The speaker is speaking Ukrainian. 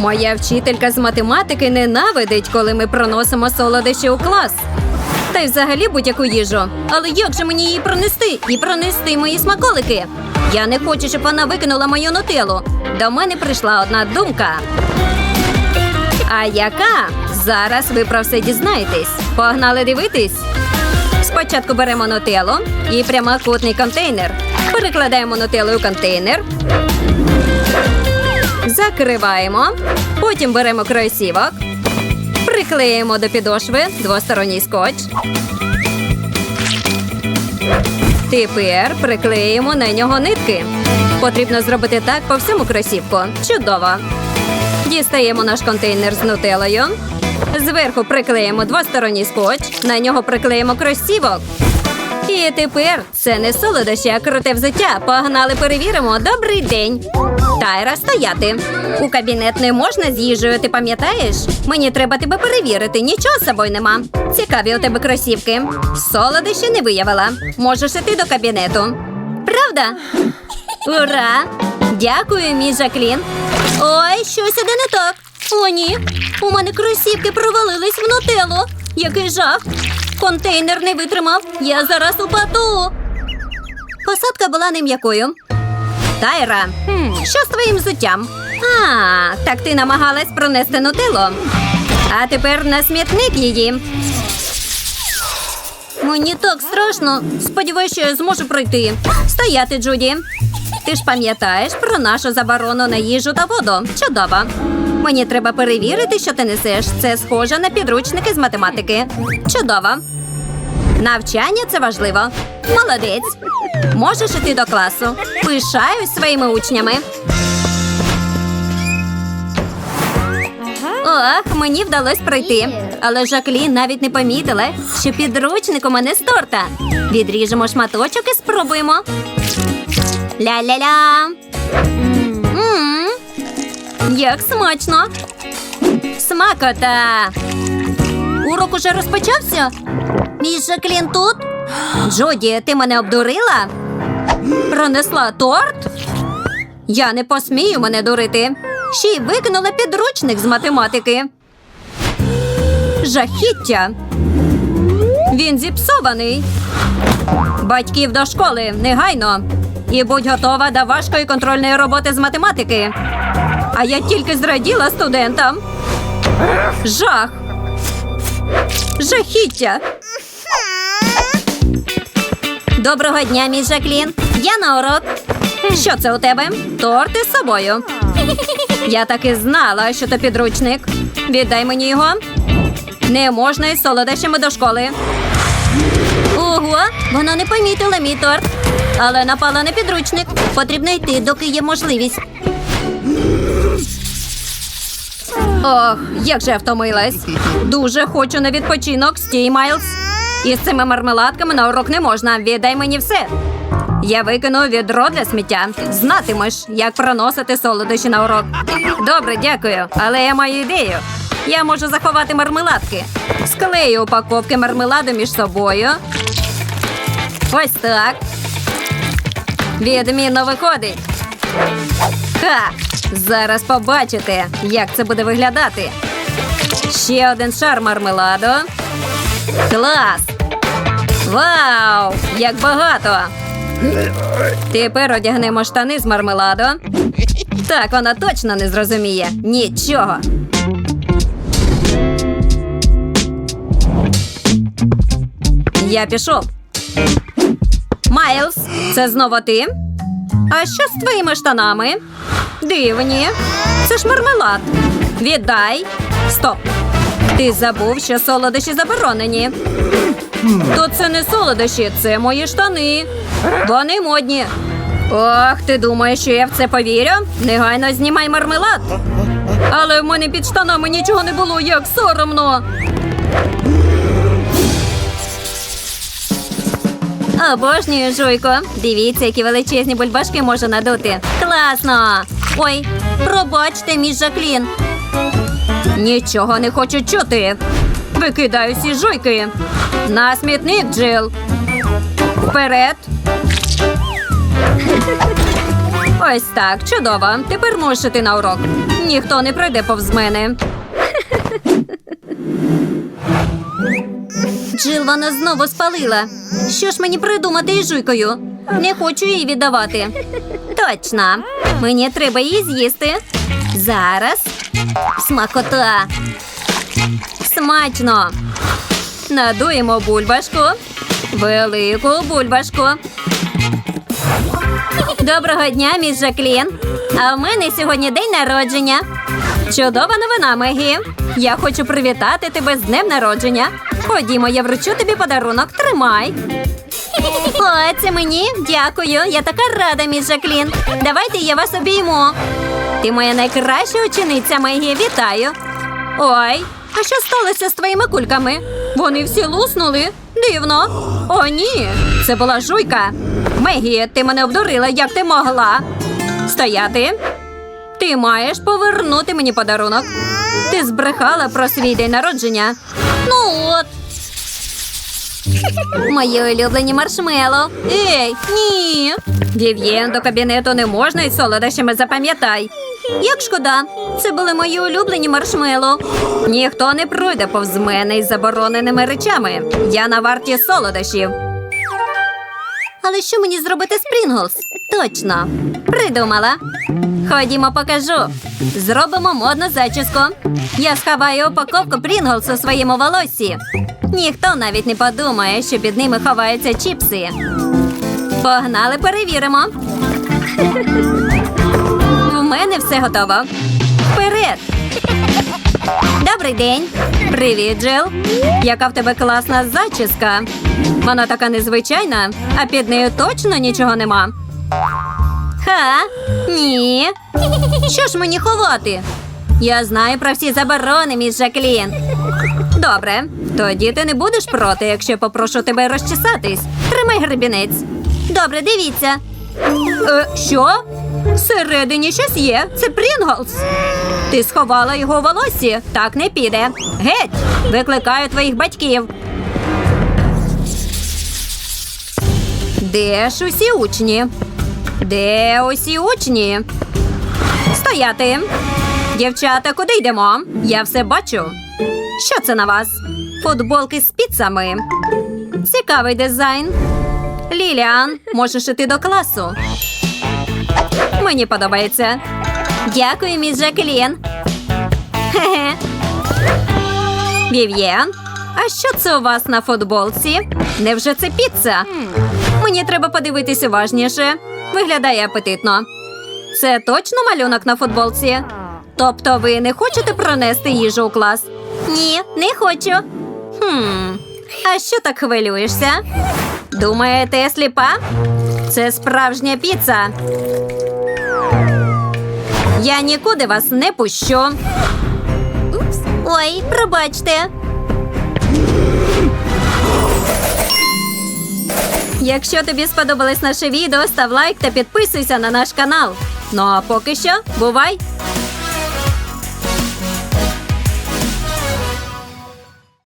Моя вчителька з математики ненавидить, коли ми проносимо солодощі у клас. Та й взагалі будь-яку їжу. Але як же мені її пронести і пронести мої смаколики? Я не хочу, щоб вона викинула мою нутелу. До мене прийшла одна думка. А яка? Зараз ви про все дізнаєтесь. Погнали дивитись. Спочатку беремо нутелу і прямокутний контейнер. Перекладаємо нутелу у контейнер. Закриваємо. Потім беремо кросівок. Приклеїмо до підошви двосторонній скотч. Тепер приклеїмо на нього нитки. Потрібно зробити так по всьому кросівку. Чудово. Дістаємо наш контейнер з нутелою. Зверху приклеїмо двосторонній скотч, на нього приклеїмо кросівок. І тепер це не солодощі, а круте взуття. Погнали, перевіримо. Добрий день. Тайра, стояти. У кабінет не можна з їжею, ти пам'ятаєш? Мені треба тебе перевірити. Нічого з собою нема. Цікаві у тебе кросівки. Солодощі не виявила. Можеш іти до кабінету. Правда? Ура! Дякую, мій Жаклін. Ой, щось іде не так. О, ні. У мене кросівки провалились в нутеллу. Який жах. Контейнер не витримав. Я зараз упаду. Посадка була не м'якою. Тайра, що з твоїм взуттям? А, так ти намагалась пронести нутеллу. А тепер на смітник її. Мені так страшно. Сподіваюся, що я зможу пройти. Стояти, Джуді. Ти ж пам'ятаєш про нашу заборону на їжу та воду. Чудово. Мені треба перевірити, що ти несеш. Це схоже на підручники з математики. Чудово. Навчання це важливо. Молодець. Можеш іти до класу. Пишаюсь своїми учнями. Ох, мені вдалося пройти. Але Жаклін навіть не помітила, що підручник у мене з торта. Відріжемо шматочок і спробуємо. Ля-ля-ля. Як смачно. Смакота. Урок уже розпочався? Мій Жаклін тут? Джоді, ти мене обдурила? Пронесла торт? Я не посмію мене дурити. Ще й викинула підручник з математики. Жахіття. Він зіпсований. Батьків до школи негайно. І будь готова до важкої контрольної роботи з математики. А я тільки зраділа студентам. Жах. Жахіття. Доброго дня, мій Жаклін. Я на урок. Що це у тебе? Торт із собою. Я так і знала, що то підручник. Віддай мені його. Не можна із солодощами до школи. Ого, вона не помітила мій торт. Але напала на підручник. Потрібно йти, доки є можливість. Ох, як же я втомилась. Дуже хочу на відпочинок, стій, Майлз. Із цими мармеладками на урок не можна. Віддай мені все. Я викину відро для сміття. Знатимеш, як проносити солодощі на урок. Добре, дякую. Але я маю ідею. Я можу заховати мармеладки. Склею упаковки мармеладу між собою. Ось так. Відмінно виходить. Ха! Зараз побачите, як це буде виглядати. Ще один шар мармеладу. Клас! Вау! Як багато! Тепер одягнемо штани з мармеладу. Так, вона точно не зрозуміє. Нічого. Я пішов. Майлз, це знову ти? А що з твоїми штанами? Дивні. Це ж мармелад. Віддай. Стоп. Ти забув, що солодощі заборонені. То це не солодощі, це мої штани. Вони модні. Ох, ти думаєш, що я в це повірю? Негайно знімай мармелад. Але в мене під штанами нічого не було, як соромно. Обожнюю жуйко. Дивіться, які величезні бульбашки можу надути. Класно! Ой, пробачте, мій Жаклін. Нічого не хочу чути. Викидаю всі жуйки. На смітник, Джил. Вперед. Ось так, чудово. Тепер можеш іти на урок. Ніхто не пройде повз мене. Джил вона знову спалила. Що ж мені придумати із жуйкою? Не хочу її віддавати. Точно. Мені треба її з'їсти. Зараз. Смакота. Смачно. Надуємо бульбашку. Велику бульбашку. Доброго дня, міс Жаклін. А в мене сьогодні день народження. Чудова новина, Мегі. Я хочу привітати тебе з днем народження. Ходімо, я вручу тобі подарунок. Тримай. О, це мені? Дякую. Я така рада, міс Жаклін. Давайте я вас обійму. Ти моя найкраща учениця, Мегі. Вітаю. Ой, а що сталося з твоїми кульками? Вони всі луснули. Дивно. О, ні. Це була жуйка. Мегі, ти мене обдурила, як ти могла. Стояти. Ти маєш повернути мені подарунок. Ти збрехала про свій день народження. Ну от. Мої улюблені маршмело. Ей, ні. Вів'єн, до кабінету не можна із солодощами запам'ятай. Як шкода, це були мої улюблені маршмело. Ніхто не пройде повз мене із забороненими речами. Я на варті солодощів. Але що мені зробити з Прінглс? Точно. Придумала. Ходімо, покажу. Зробимо модну зачіску. Я сховаю упаковку Прінглс у своєму волоссі. Ніхто навіть не подумає, що під ними ховаються чіпси. Погнали, перевіримо. Мене все готово. Вперед! Добрий день. Привіт, Джил. Яка в тебе класна зачіска. Вона така незвичайна, а під нею точно нічого нема. Ха? Ні. Що ж мені ховати? Я знаю про всі заборони, міс Жаклін. Добре, тоді ти не будеш проти, якщо попрошу тебе розчесатись. Тримай гребінець. Добре, дивіться. Е, що? Всередині щось є. Це Прінглс. Ти сховала його у волоссі. Так не піде. Геть! Викликаю твоїх батьків. Де ж усі учні? Де усі учні? Стояти. Дівчата, куди йдемо? Я все бачу. Що це на вас? Футболки з піцами. Цікавий дизайн. Ліліан, можеш іти до класу. Мені подобається. Дякую, міс Жаклін. Вів'єн, а що це у вас на футболці? Невже це піца? Мені треба подивитись уважніше. Виглядає апетитно. Це точно малюнок на футболці? Тобто ви не хочете пронести їжу у клас? Ні, не хочу. Хм. А що так хвилюєшся? Думаєте, я сліпа? Це справжня піца. Я нікуди вас не пущу. Ой, пробачте. Якщо тобі сподобалось наше відео, став лайк та підписуйся на наш канал. Ну а поки що, бувай!